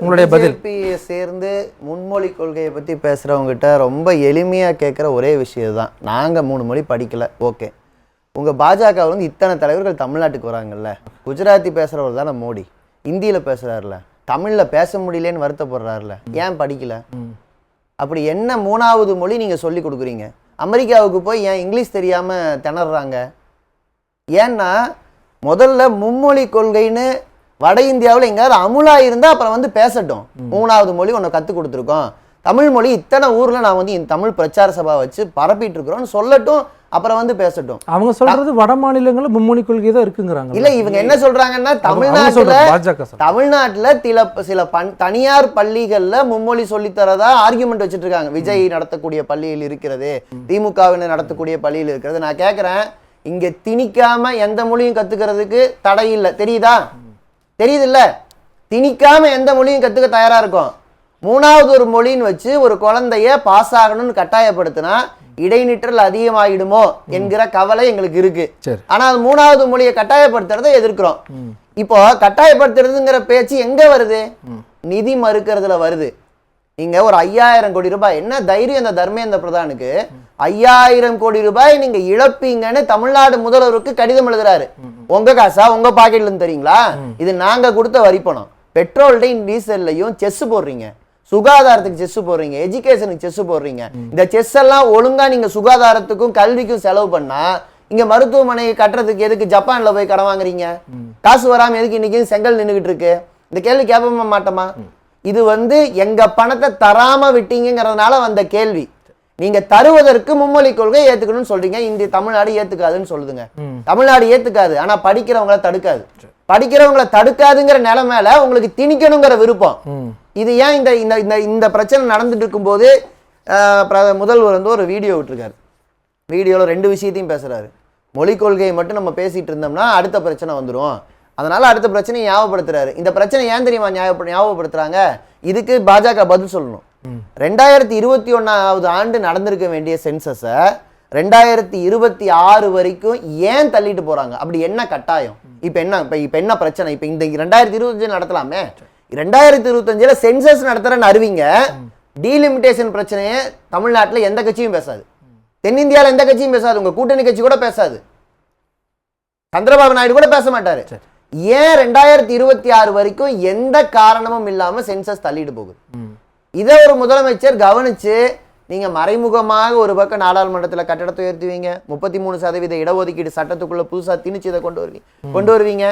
உங்களுடைய பதில். சேர்ந்து முன்மொழி கொள்கையை பற்றி பேசுகிறவங்ககிட்ட ரொம்ப எளிமையாக கேட்குற ஒரே விஷயம் தான் நாங்கள் மூணு மொழி படிக்கல. ஓகே. உங்கள் பாஜக வந்து இத்தனை தலைவர்கள் தமிழ்நாட்டுக்கு வராங்கல்ல. குஜராத்தி பேசுகிறவர் தானே மோடி. இந்தியில் பேசுகிறாருல தமிழில் பேச முடியலன்னு வருத்தப்படுறாருல. ஏன் படிக்கல? அப்படி என்ன மூணாவது மொழி நீங்கள் சொல்லி கொடுக்குறீங்க? அமெரிக்காவுக்கு போய் ஏன் இங்கிலீஷ் தெரியாமல் திணறாங்க? ஏன்னா முதல்ல மும்மொழி கொள்கைன்னு வட இந்தியாவில் எங்கேயாவது அமுலா இருந்தால் அப்புறம் வந்து பேசட்டும். மூணாவது மொழி ஒன்று கற்றுக் கொடுத்துருக்கோம். தமிழ் மொழி இத்தனை ஊரில் நான் வந்து இந்த தமிழ் பிரச்சார சபா வச்சு பரப்பிட்டு இருக்கிறோன்னு சொல்லட்டும் அப்புறம் வந்து பேசட்டும். அவங்க சொல்றது வட மாநிலங்களில் மும்மொழி கொள்கை தான் இருக்குங்கிறாங்க. இல்ல இவங்க என்ன சொல்றாங்கன்னா தமிழ்நாட்டுல. தமிழ்நாட்டுல சில சில பண் தனியார் பள்ளிகள்ல மும்மொழி சொல்லித் தரதா ஆர்கியூமெண்ட் வச்சுட்டு இருக்காங்க விஜய் நடத்தக்கூடிய பள்ளியில் இருக்கிறது திமுகவினர் நடத்தக்கூடிய பள்ளியில் இருக்கிறது. நான் கேட்கறேன் இங்க திணிக்காம எந்த மொழியும் கத்துக்கிறதுக்கு தடை இல்லை. தெரியுதா? தெரியுது இல்ல திணிக்காம எந்த மொழியும் கத்துக்க தயாரா இருக்கும். மூணாவது ஒரு மொழின்னு வச்சு ஒரு குழந்தைய பாஸ் ஆகணும்னு கட்டாயப்படுத்தினா இடைநிற்றல் அதிகமாகிடுமோ என்கிற கவலை எங்களுக்கு இருக்கு. சரி. ஆனா அது மூணாவது மொழியை கட்டாயப்படுத்துறதை எதிர்க்கிறோம். இப்போ கட்டாயப்படுத்துறதுங்கிற பேச்சு எங்க வருது? நிதி மறுக்கிறதுல வருது. நீங்க ஒரு ஐயாயிரம் கோடி ரூபாய். என்ன தைரியம் இந்த தர்மேந்திர பிரதானுக்கு? ஐயாயிரம் கோடி ரூபாய் நீங்க இழப்பீங்கன்னு தமிழ்நாடு முதல்வருக்கு கடிதம் எழுதுறாரு. உங்க காசா? உங்க பாக்கெட்ல இருந்து தெரியுங்களா இது நாங்க கொடுத்த வரி பணம். பெட்ரோல்டையும் டீசல்லையும் செஸ் போடுறீங்க. சுகாதாரத்துக்கு செஸ் போடுறீங்க. எஜுகேஷனுக்கு செஸ் போடுறீங்க. இந்த செஸ் எல்லாம் ஒழுங்கா நீங்க சுகாதாரத்துக்கும் கல்விக்கும் செலவு பண்ணா இங்க மருத்துவமனை கட்டுறதுக்கு எதுக்கு ஜப்பான்ல போய் கடன் வாங்குறீங்க? காசு வராம எதுக்கு இன்னைக்கு செங்கல் நின்னுகிட்டு இருக்கு? இந்த கேள்வி கேட்போமா மாட்டோமா? இது வந்து எங்க பணத்தை தராம விட்டீங்கங்கிறதுனால வந்த கேள்வி. நீங்க தருவதற்கு மும்மொழி கொள்கை ஏத்துக்கணும்னு சொல்றீங்க. இந்திய தமிழ்நாடு ஏத்துக்காதுன்னு சொல்லுதுங்க. தமிழ்நாடு ஏத்துக்காது. ஆனா படிக்கிறவங்கள தடுக்காது. படிக்கிறவங்கள தடுக்காதுங்கிற நிலைமையில உங்களுக்கு திணிக்கணுங்கிற விருப்பம். இது ஏன் இந்த இந்த இந்த பிரச்சனை நடந்துட்டு இருக்கும்போது முதல்வர் வந்து ஒரு வீடியோ விட்டுருக்காரு. வீடியோவில் ரெண்டு விஷயத்தையும் பேசுறாரு. மொழிக் கொள்கையை மட்டும் நம்ம பேசிட்டு இருந்தோம்னா அடுத்த பிரச்சனை வந்துடும் அதனால அடுத்த பிரச்சனையை ஞாபகப்படுத்துறாரு. இந்த பிரச்சனை ஏன் தெரியுமா ஞாபகப்ப- ஞாபகப்படுத்துறாங்க? இதுக்கு பாஜக பதில் சொல்லணும். ரெண்டாயிரத்தி இருபத்தி ஒன்னாவது ஆண்டு நடந்திருக்க வேண்டிய சென்சஸை ரெண்டாயிரத்தி இருபத்தி ஆறு வரைக்கும் ஏன் தள்ளிட்டு போறாங்க? அப்படி என்ன கட்டாயம்? இப்போ என்ன இப்போ இப்போ என்ன பிரச்சனை? இப்போ இந்த ரெண்டாயிரத்தி இருபத்தஞ்சு நடத்தலாமே? ரெண்டாயிரத்தி இருபத்தஞ்சுல சென்சஸ் நடத்துறேன்னு அறிவிங்க டீலிமிட்டேஷன் பிரச்சனையை தமிழ்நாட்டில் எந்த கட்சியும் பேசாது. தென்னிந்தியாவில் எந்த கட்சியும் பேசாது. உங்க கூட்டணி கட்சி கூட பேசாது. சந்திரபாபு நாயுடு கூட பேச மாட்டாரு. ஏன் ரெண்டாயிரத்தி இருபத்தி ஆறு வரைக்கும் எந்த காரணமும் இல்லாம சென்சஸ் தள்ளிட்டு போகுது. இதை ஒரு முதலமைச்சர் கவனிச்சு நீங்க மறைமுகமாக ஒரு பக்கம் நாடாளுமன்றத்துல கட்டடத்தை உயர்த்துவீங்க. முப்பத்தி மூணு சதவீத இடஒதுக்கீடு சட்டத்துக்குள்ள புதுசா திணிச்சு இதை கொண்டு வருவீங்க. கொண்டு வருவீங்க.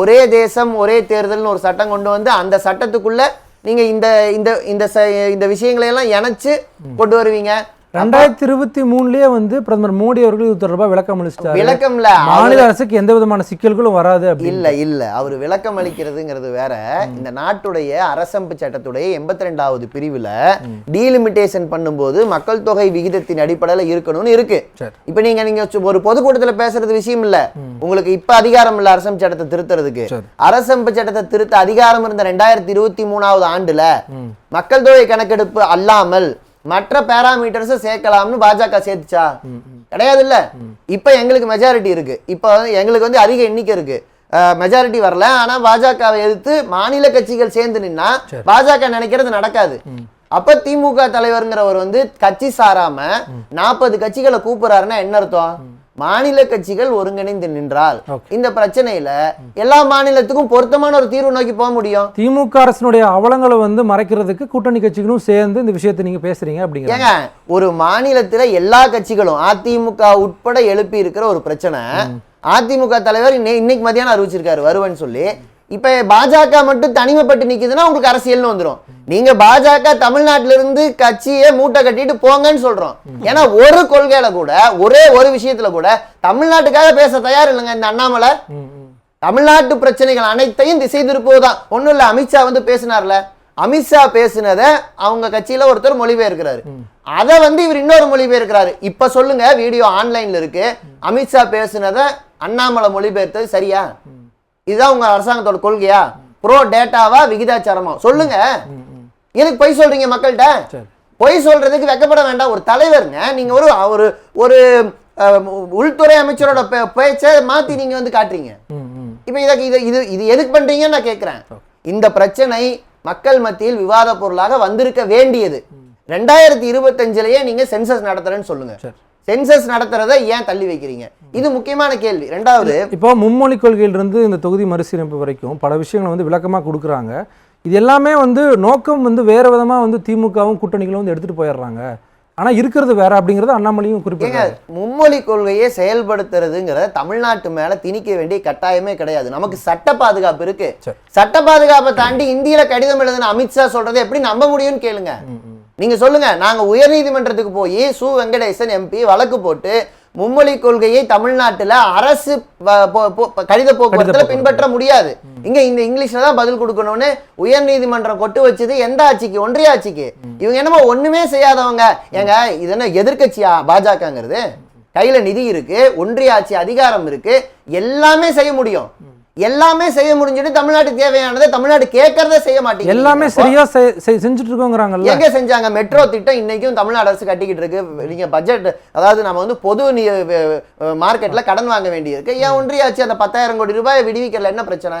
ஒரே தேசம் ஒரே தேர்தல்னு ஒரு சட்டம் கொண்டு வந்து அந்த சட்டத்துக்குள்ள நீங்க இந்த இந்த இந்த இந்த விஷயங்களை எல்லாம் இணைச்சு கொண்டு வருவீங்க. ரெண்டாயிரத்தி இருபத்தி மூணுலயே வந்து பிரதமர் மோடி அவர்கள் இது தொடர்பா விளக்கம் அளிச்சிட்டாரு. விளக்கம்ல மாநில அரசுக்கு எந்த விதமான சிக்கல்களும் வராது இல்ல இல்ல. அவர் விளக்கம் அளிக்கிறதுங்கிறது வேற. இந்த நாட்டுடைய அரசமைப்பு சட்டத்துடைய எண்பத்தி ரெண்டாவது பிரிவுல டீலிமிட்டேஷன் பண்ணும்போது மக்கள் தொகை விகிதத்தின் அடிப்படையில இருக்கணும்னு இருக்கு. இப்ப நீங்க நீங்க ஒரு பொதுக்கூட்டத்துல பேசுறது விஷயம் இல்ல. உங்களுக்கு இப்ப அதிகாரம் இல்ல அரசமைப்பு சட்டத்தை திருத்துறதுக்கு. அரசமைப்பு சட்டத்தை திருத்த அதிகாரம் இருந்த ரெண்டாயிரத்தி இருபத்தி மூணாவது ஆண்டுல மக்கள் தொகை கணக்கெடுப்பு அல்லாமல் மற்ற பேராமீட்டர்ஸ் சேர்க்கலாம்னு பாஜக சேர்த்துச்சா? கிடையாது இல்ல இப்ப எங்களுக்கு மெஜாரிட்டி இருக்கு. இப்ப எங்களுக்கு வந்து அதிக எண்ணிக்கை இருக்கு. மெஜாரிட்டி வரல. ஆனா பாஜகவை எதிர்த்து மாநில கட்சிகள் சேர்ந்து நின்னா பாஜக நினைக்கிறது நடக்காது. அப்ப திமுக தலைவருங்கிறவர் வந்து கட்சி சாராம நாற்பது கட்சிகளை கூப்பிடுறாருன்னா என்ன அர்த்தம்? மாநில கட்சிகள் ஒருங்கிணைந்து நின்றால். இந்த பிரச்சனையில எல்லா மாநிலத்துக்கும் பொருத்தமான ஒரு தீர்வு நோக்கி போக முடியும். திமுக அரசினுடைய அவலங்களை வந்து மறைக்கிறதுக்கு கூட்டணி கட்சிகளும் சேர்ந்து இந்த விஷயத்தை நீங்க பேசுறீங்க அப்படிங்கிற ஏங்க ஒரு மாநிலத்துல எல்லா கட்சிகளும் அதிமுக உட்பட எழுப்பி இருக்கிற ஒரு பிரச்சனை அதிமுக தலைவர் இன்னை- இன்னைக்கு மதியானம் அறிவிச்சிருக்காரு வருவேன்னு சொல்லி. இப்ப பாஜக மட்டும் தனிமைப்பட்டு நிக்குதுன்னா உங்களுக்கு அரசியல்னு வந்துரும். நீங்க பாஜக தமிழ்நாட்டுல இருந்து கட்சியை மூட்டை கட்டிட்டு போங்கன்னு சொல்றோம். ஏன்னா ஒரு கொள்கையில கூட ஒரே ஒரு விஷயத்துல கூட தமிழ்நாட்டுக்காக பேச தயார் இல்லைங்க இந்த அண்ணாமலை. தமிழ்நாட்டு பிரச்சனைகள் அனைத்தையும் திசை திருப்புவதுதான். ஒண்ணும் இல்ல அமித்ஷா வந்து பேசினார்ல. அமித்ஷா பேசினதை அவங்க கட்சியில ஒருத்தர் மொழிபெயர்க்கிறாரு. அதை வந்து இவர் இன்னொரு மொழிபெயர்க்கிறாரு. இப்ப சொல்லுங்க வீடியோ ஆன்லைன்ல இருக்கு. அமித்ஷா பேசினதை அண்ணாமலை மொழிபெயர்த்தது சரியா? இதுதான் உங்க அரசாங்கத்தோட கொள்கையா? ப்ரோ டேட்டாவா விகிதாச்சாரமா? சொல்லுங்க. எதுக்கு பொய் சொல்றீங்க மக்கள்கிட்ட? பொய் சொல்றதுக்கு வெக்கப்பட வேண்டாம். ஒரு தலைவருங்க நீங்க ஒரு ஒரு ஒரு உள்துறை அமைச்சரோட பேச்சை மாத்தி நீங்க வந்து காட்டுறீங்க. இப்போ இதை இது இது இது எதுக்கு பண்றீங்கன்னு நான் கேட்குறேன் இந்த பிரச்சனை மக்கள் மத்தியில் விவாத பொருளாக வந்திருக்க வேண்டியது. ரெண்டாயிரத்தி இருபத்தஞ்சுலயே நீங்க சென்சஸ் நடத்துறேன்னு சொல்லுங்க. சென்சஸ் நடத்துறதை ஏன் தள்ளி வைக்கிறீங்க? இது முக்கியமான கேள்வி. ரெண்டாவது இப்போ மும்மொழி கொள்கையிலிருந்து இந்த தொகுதி மறுசீரமைப்பு வரைக்கும் பல விஷயங்களை வந்து விளக்கமாக கொடுக்குறாங்க. இது எல்லாமே வந்து நோக்கம் வந்து வேற விதமாக வந்து திமுகவும் கூட்டணிகளும் வந்து எடுத்துகிட்டு போயிடுறாங்க. ஆனால் இருக்கிறது வேற அப்படிங்கிறது அண்ணாமலையும் குறிப்பிட்டாங்க மும்மொழி கொள்கையை செயல்படுத்துறதுங்கிறத தமிழ்நாட்டு மேல திணிக்க வேண்டிய கட்டாயமே கிடையாது. நமக்கு சட்ட பாதுகாப்பு இருக்கு. சட்ட பாதுகாப்பை தாண்டி இந்தியில கடிதம் எழுதின அமித்ஷா சொல்றதை எப்படி நம்ப முடியும்னு கேளுங்க. நீங்க சொல்லுங்க நாங்க உயர்நீதிமன்றத்துக்கு போய் சு. வெங்கடேசன் எம்பி வழக்கு போட்டு மும்மொழி கொள்கையை தமிழ்நாட்டுல அரசு கடித போக்குவரத்துல போக்குவரத்து. பின்பற்ற முடியாது. இங்க இந்த இங்கிலீஷ்ல தான் பதில் கொடுக்கணும்னு உயர்நீதிமன்றம் கொட்டு வச்சது எந்த ஆட்சிக்கு? ஒன்றிய ஆட்சிக்கு. இவங்க என்னமோ ஒண்ணுமே செய்யாதவங்க. ஏங்க இது என்ன எதிர்க்கட்சியா? பாஜகங்கிறது? கையில நிதி இருக்கு ஒன்றிய ஆட்சி அதிகாரம் இருக்கு எல்லாமே செய்ய முடியும். எல்லாமே செய்ய முடிஞ்சுட்டு தமிழ்நாட்டுக்கு தேவையானதை தமிழ்நாடு கேட்கறத செய்ய மாட்டேங்குது. எல்லாமே சரியா செஞ்சுட்டு இருக்கோங்கிறாங்கல்ல எங்க செஞ்சாங்க? மெட்ரோ திட்டம் இன்னைக்கும் தமிழ்நாடு அரசு கட்டிக்கிட்டு இருக்கு. நீங்க பட்ஜெட் அதாவது நம்ம வந்து பொது மார்க்கெட்ல கடன் வாங்க வேண்டியிருக்கு. ஏன் ஒன்றிய ஆட்சி அந்த பத்தாயிரம் கோடி ரூபாயை விடுவிக்கல என்ன பிரச்சனை?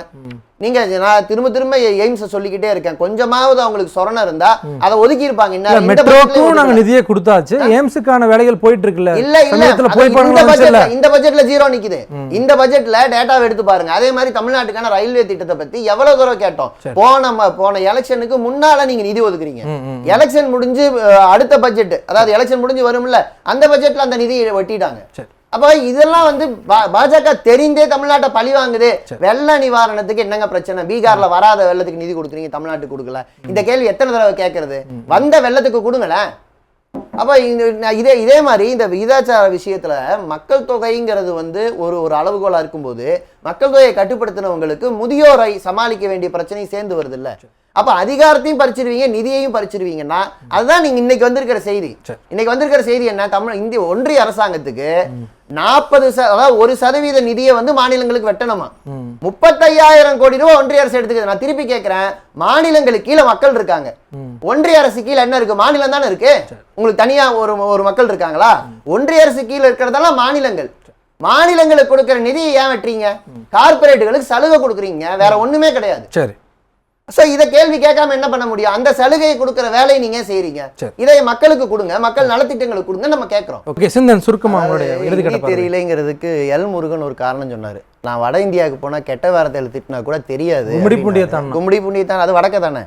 நீங்க நான் திரும்ப திரும்ப எய்ம்ஸ் சொல்லிக்கிட்டே இருக்கேன். கொஞ்சமாவது அவங்களுக்கு சொரணம் இருந்தா அதை ஒதுக்கி இருப்பாங்க இல்ல மெட்ரோக்கும் நாங்க நிதியை கொடுத்தாச்சு. எய்ம்ஸுக்கான வேலைகள் போயிட்டு இருக்குல்ல இல்ல. இல்ல இந்த பட்ஜெட்ல ஜீரோ நிக்குது. இந்த பட்ஜெட்ல டேட்டாவை எடுத்து பாருங்க. அதே மாதிரி தமிழ்நாட்டுக்கான ரயில்வே திட்டத்தை பத்தி எவ்வளவு தூரம் கேட்டோம்? போன போன எலெக்ஷனுக்கு முன்னால நீங்க நிதி ஒதுக்குறீங்க. எலெக்ஷன் முடிஞ்சு அடுத்த பட்ஜெட் அதாவது எலெக்ஷன் முடிஞ்சு வரும்ல அந்த பட்ஜெட்ல அந்த நிதியை வெட்டிட்டாங்க. அப்ப இதெல்லாம் வந்து பா- பாஜக தெரிந்தே தமிழ்நாட்டை பழி வாங்குது. வெள்ள நிவாரணத்துக்கு என்னங்க பிரச்சனை? பீகார்ல வராத வெள்ளத்துக்கு நிதி கொடுக்குறீங்க தமிழ்நாட்டுக்கு கொடுக்கல. இந்த கேள்வி எத்தனை தடவை கேட்கறது வந்த வெள்ளத்துக்கு கொடுங்களேன் அப்ப இந்த இதே இதே மாதிரி இந்த விகிதாச்சார விஷயத்துல மக்கள் தொகைங்கிறது வந்து ஒரு ஒரு அளவுகோலா இருக்கும்போது மக்கள் தொகையை கட்டுப்படுத்தினவங்களுக்கு முதியோரை சமாளிக்க வேண்டிய பிரச்சனை சேர்ந்து வருது இல்ல அப்ப அதிகாரத்தையும் பறிச்சிருவீங்க நிதியையும் பறிச்சிருவீங்கன்னா அதுதான் நீங்க இன்னைக்கு வந்திருக்கிற செய்தி. இன்னைக்கு வந்திருக்கிற செய்தி என்ன? தமிழ் இந்திய ஒன்றிய அரசாங்கத்துக்கு நாற்பது அதாவது ஒரு சதவீத நிதியை வந்து மாநிலங்களுக்கு வெட்டணுமா. முப்பத்தையாயிரம் கோடி ரூபாய் ஒன்றிய அரசு எடுத்துக்குது. நான் திருப்பி கேட்கிறேன் மாநிலங்களுக்கு கீழே மக்கள் இருக்காங்க. ஒன்றிய அரசு கீழே என்ன இருக்கு? மாநிலம் தானே இருக்கு? உங்களுக்கு தனியா ஒரு ஒரு மக்கள் இருக்காங்களா? ஒன்றிய அரசு கீழே இருக்கிறதெல்லாம் மாநிலங்கள். மாநிலங்களுக்கு கொடுக்கிற நிதியை ஏன் வெட்டுறீங்க? கார்பரேட்டுகளுக்கு சலுகை கொடுக்குறீங்க. வேற ஒண்ணுமே கிடையாது. சரி. சோ இத கேள்வி கேட்காம என்ன பண்ண முடியும்? அந்த சலுகையை கொடுக்கிற வேலையை நீங்க செய்றீங்க. இதை மக்களுக்கு கொடுங்க. மக்கள் நலத்திட்டங்களுக்கு கொடுங்க. நம்ம கேட்கிறோம். ஓகே சிந்தன் சுருக்கமா பார்வை. தெரியலைங்கிறதுக்கு எல் முருகன் ஒரு காரணம் சொன்னாரு. நான் வட இந்தியாவுக்கு போனா கெட்ட வார்த்தையில திட்டினா கூட தெரியாது. கும்மிடி பூண்டியத்தான். கும்மிடி புண்ணியத்தான் அது வடக்க தானே?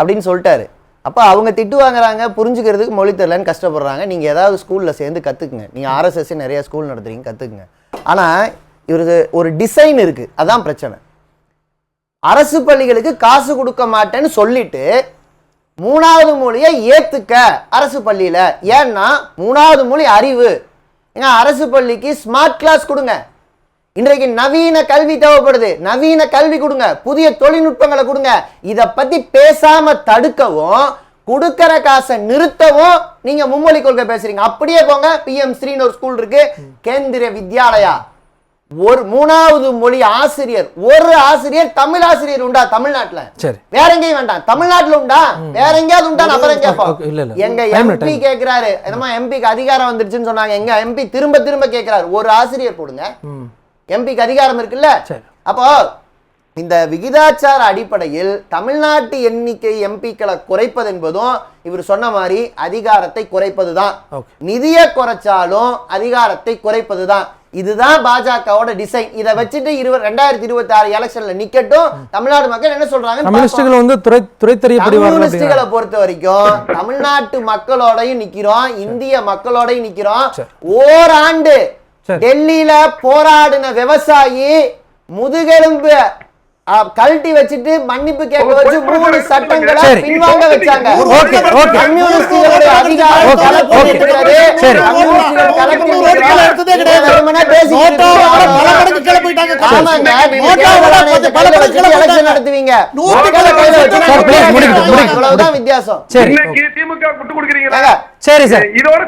அப்படின்னு சொல்லிட்டாரு. அப்போ அவங்க திட்டு வாங்குறாங்க புரிஞ்சுக்கிறதுக்கு மொழி தெரிலன்னு கஷ்டப்படுறாங்க. நீங்கள் ஏதாவது ஸ்கூலில் சேர்ந்து கற்றுக்குங்க நீங்கள் ஆர்எஸ்எஸ் நிறைய ஸ்கூல் நடத்துறீங்க கற்றுக்குங்க ஆனால் இவர் ஒரு டிசைன் இருக்குது அதான் பிரச்சனை. அரசு பள்ளிகளுக்கு காசு கொடுக்க மாட்டேன்னு சொல்லிட்டு மூணாவது மொழியை ஏற்றுக்க அரசு பள்ளியில். ஏன்னா மூணாவது மொழி அறிவு. ஏங்க அரசு பள்ளிக்கு ஸ்மார்ட் கிளாஸ் கொடுங்க. இன்றைக்கு நவீன கல்வி தேவைப்படுது. நவீன கல்வி கொடுங்க. புதிய தொழில்நுட்பங்களை கொடுங்க. இத பத்தி பேசாம தடுக்கவும் கொடுக்கற காசை நிறுத்தவும் நீங்க மும்மொழி கொள்கை பேசுறீங்க. அப்படியே போங்க. பிஎம் ஸ்ரீன்னு ஒரு ஸ்கூல் இருக்கு. கேந்திரிய வித்யாலயா. ஒரு மூணாவது மொழி ஆசிரியர். ஒரு ஆசிரியர் தமிழ் ஆசிரியர் உண்டா தமிழ்நாட்டுல? சரி. வேற எங்கேயும் வேண்டாம். தமிழ்நாட்டுல உண்டா? வேற எங்கேயாவது உண்டா? அப்புறம் கேட்போம். எங்க எம்பி. கேக்குறாரு. என்னமா எம்பிக்கு அதிகாரம் வந்துருச்சுன்னு சொன்னாங்க. எங்க எம்பி திரும்ப திரும்ப கேக்குறாரு. ஒரு ஆசிரியர் போடுங்க. எம்பிக்கு அதிகாரம் இருக்குல்ல? அப்போ இந்த விகிதாச்சார அடிப்படையில் தமிழ்நாட்டு எண்ணிக்கை எம்பிக்களை குறைப்பது என்பதும் இவர் சொன்ன மாதிரி அதிகாரத்தை குறைப்பது தான் நிதியை குறைச்சாலும் அதிகாரத்தை குறைப்பது தான் இதுதான் பாஜகவோட டிசைன் இதை வச்சுட்டு இருபது ரெண்டாயிரத்தி இருபத்தி ஆறு எலெக்ஷன்ல நிக்கட்டும். தமிழ்நாடு மக்கள் என்ன சொல்றாங்க வந்து துறை துறை பொறுத்த வரைக்கும் தமிழ்நாட்டு மக்களோடையும் நிக்கிறோம் இந்திய மக்களோடையும் நிக்கிறோம். ஓராண்டு. டெல்லியில போராடின விவசாயி முதுகெலும்பு கழட்டி வச்சுட்டு மன்னிப்பு கேட்க வச்சு மூணு சட்டங்களை. பின்வாங்க வச்சாங்க. நடத்துவீங்க. வித்தியாசம். சரி. சரி சார். இதோட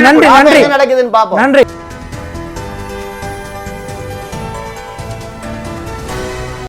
நன்றி நன்றி. என்ன நடக்குதுன்னு பாப்போம். நன்றி.